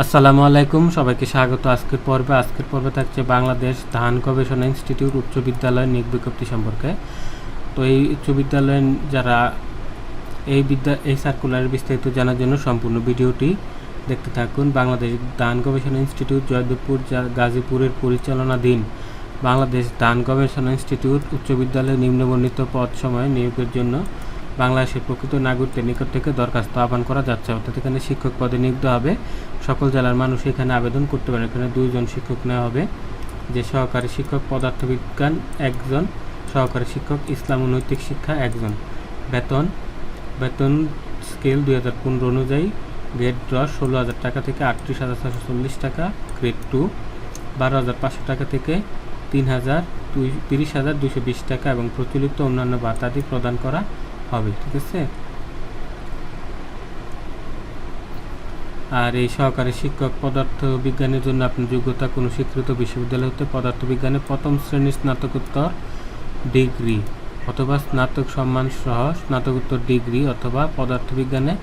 আসসালামু আলাইকুম, সবাইকে স্বাগত। আজকের পর্বে আজকের পর্বে থাকছে বাংলাদেশ ধান গবেষণা ইনস্টিটিউট উচ্চ বিদ্যালয় নিয়োগ বিজ্ঞপ্তি সম্পর্কে। তো এই উচ্চ বিদ্যালয়ে যারা এই বিদ্যা, এই সার্কুলারের বিস্তারিত জানার জন্য সম্পূর্ণ ভিডিওটি দেখতে থাকুন। বাংলাদেশ ধান গবেষণা ইনস্টিটিউট, জয়দেবপুর, যা- গাজীপুরের পরিচালনাধীন বাংলাদেশ ধান গবেষণা ইনস্টিটিউট উচ্চ বিদ্যালয়ে নিম্নবর্ণিত পদ সময় নিয়োগের জন্য বাংলাদেশের প্রকৃত নাগরিকদের নিকট থেকে দরখাস্ত আহ্বান করা যাচ্ছে। অর্থাৎ এখানে শিক্ষক পদে নিয়োগ হবে। সকল জেলার মানুষ এখানে আবেদন করতে পারে এখানে দুইজন শিক্ষক নেওয়া হবে। যে সহকারী শিক্ষক, পদার্থবিজ্ঞান একজন, সহকারী শিক্ষক, ইসলাম নৈতিক শিক্ষা একজন। বেতন বেতন স্কেল দুই হাজার পনেরো অনুযায়ী গ্রেড দশ ষোলো হাজার টাকা থেকে আটত্রিশ হাজার ছশো চল্লিশ টাকা, গ্রেড টু বারো হাজার পাঁচশো টাকা থেকে তিন হাজার দুই, তিরিশ হাজার দুশো বিশ টাকা এবং প্রচলিত অন্যান্য ভাতাদি প্রদান করা হবে, ঠিক আছে? আর এই সহকারী শিক্ষক পদার্থ বিজ্ঞানের জন্য আপনার যোগ্যতা কোনো স্বীকৃত বিশ্ববিদ্যালয় হতে পদার্থ বিজ্ঞানে প্রথম শ্রেণির স্নাতকোত্তর ডিগ্রি অথবা স্নাতক সম্মান সহ স্নাতকোত্তর ডিগ্রি অথবা পদার্থবিজ্ঞানে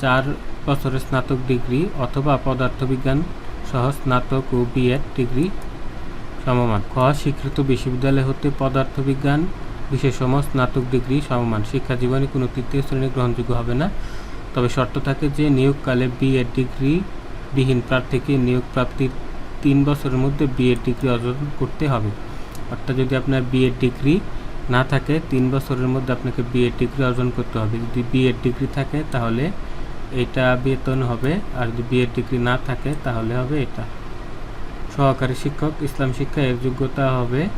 চার বছরের স্নাতক ডিগ্রি অথবা পদার্থবিজ্ঞান সহ স্নাতক ও বিএড ডিগ্রি সমমান। খ স্বীকৃত বিশ্ববিদ্যালয় হতে পদার্থবিজ্ঞান বিশেষম স্নাতক ডিগ্রি সমমান। শিক্ষা জীবনে কোনো তৃতীয় শ্রেণি গ্রহণযোগ্য হবে না। তবে শর্ত থাকে যে, নিয়োগকালে বিএড ডিগ্রি বিহীন প্রার্থীকে নিয়োগ প্রাপ্তির তিন বছরের মধ্যে বিএড ডিগ্রি অর্জন করতে হবে। অর্থাৎ যদি আপনার বিএড ডিগ্রি না থাকে, তিন বছরের মধ্যে আপনাকে বিএড ডিগ্রি অর্জন করতে হবে। যদি বিএড ডিগ্রি থাকে, তাহলে এটা বেতন হবে। আর যদি বিএড ডিগ্রি না থাকে, তাহলে হবে এটা। সহকারী শিক্ষক, ইসলাম শিক্ষা এর যোগ্যতা হবে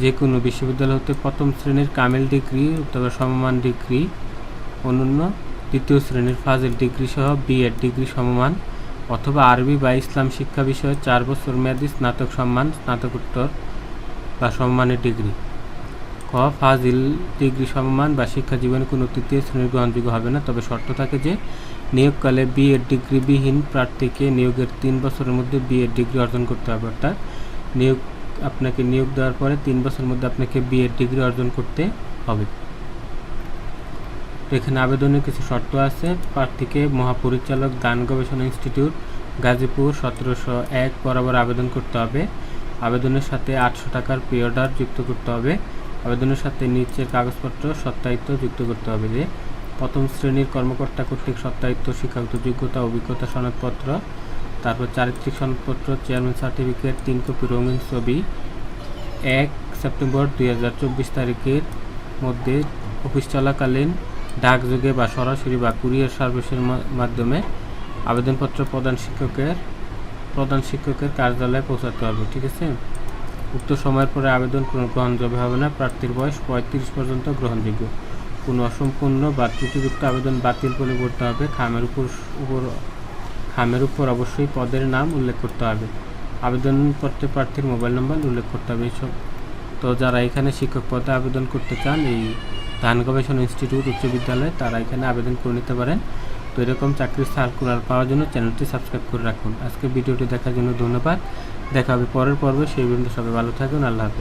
যে কোনো বিশ্ববিদ্যালয় হতে প্রথম শ্রেণির কামিল ডিগ্রি অথবা সমমান ডিগ্রি, অনন্য দ্বিতীয় শ্রেণির ফাজিল ডিগ্রি সহ বিএড ডিগ্রি সমমান, অথবা আরবি বা ইসলাম শিক্ষা বিষয়ে চার বছর মেয়াদী স্নাতক সম্মান, স্নাতকোত্তর বা সম্মানের ডিগ্রি। খ ফাজিল ডিগ্রি সমমান বা শিক্ষা জীবনে কোনো তৃতীয় শ্রেণির গ্রহণযোগ্য হবে না, তবে শর্ত থাকে যে নিয়োগকালে বিএড ডিগ্রিবিহীন প্রার্থীকে নিয়োগের তিন বছরের মধ্যে বিএড ডিগ্রি অর্জন করতে হবে, অর্থাৎ নিয়োগ আপনাকে নিয়োগ দেওয়ার পরে তিন বছরের মধ্যে আপনাকে বিএড ডিগ্রি অর্জন করতে হবে। এখানে আবেদনের কিছু শর্ত আছে। প্রার্থীকে মহাপরিচালক দান গবেষণা ইনস্টিটিউট, গাজীপুর সতেরোশো এক বরাবর আবেদন করতে হবে। আবেদনের সাথে আটশো টাকার পে অর্ডার যুক্ত করতে হবে। আবেদনের সাথে নিচের কাগজপত্র সত্যায়িত যুক্ত করতে হবে যে, প্রথম শ্রেণির কর্মকর্তা কর্তৃক সত্যায়িত শিক্ষাগত যোগ্যতা, অভিজ্ঞতা, সনদপত্র তারপর চারিত্রিক সনদপত্র চেয়ারম্যান সার্টিফিকেট তিন কপি রঙিন ছবি। এক সেপ্টেম্বর দুই হাজার চব্বিশ তারিখের মধ্যে অফিস চলাকালীন ডাকযোগে বা সরাসরি বা কুরিয়ার সার্ভিসের মাধ্যমে আবেদনপত্র প্রদান শিক্ষকের, প্রধান শিক্ষকের কার্যালয়ে পৌঁছাতে হবে, ঠিক আছে? উক্ত সময়ের পরে আবেদন কোনো গ্রহণযোগ্য হবে না, প্রার্থীর বয়স পঁয়ত্রিশ পর্যন্ত গ্রহণযোগ্য। কোনো অসম্পূর্ণ বা ত্রুটিযুক্ত আবেদন বাতিল করে করতে হবে, খামের উপর উপর খামের উপর অবশ্যই পদের নাম উল্লেখ করতে হবে। আবেদনপত্রে প্রার্থীর মোবাইল নম্বর উল্লেখ করতে হবে। এইসব তো যারা এখানে শিক্ষক পদে আবেদন করতে চান, এই ধান গবেষণা ইনস্টিটিউট উচ্চ বিদ্যালয়ে তারা এখানে আবেদন করে নিতে পারেন। তো এরকম চাকরির সার্কুলার পাওয়ার জন্য চ্যানেলটি সাবস্ক্রাইব করে রাখুন। আজকে ভিডিওটি দেখার জন্য ধন্যবাদ। দেখা হবে পরের পর্বে। সেই পর্যন্ত সবাই ভালো থাকুন। আল্লাহ হাফেজ।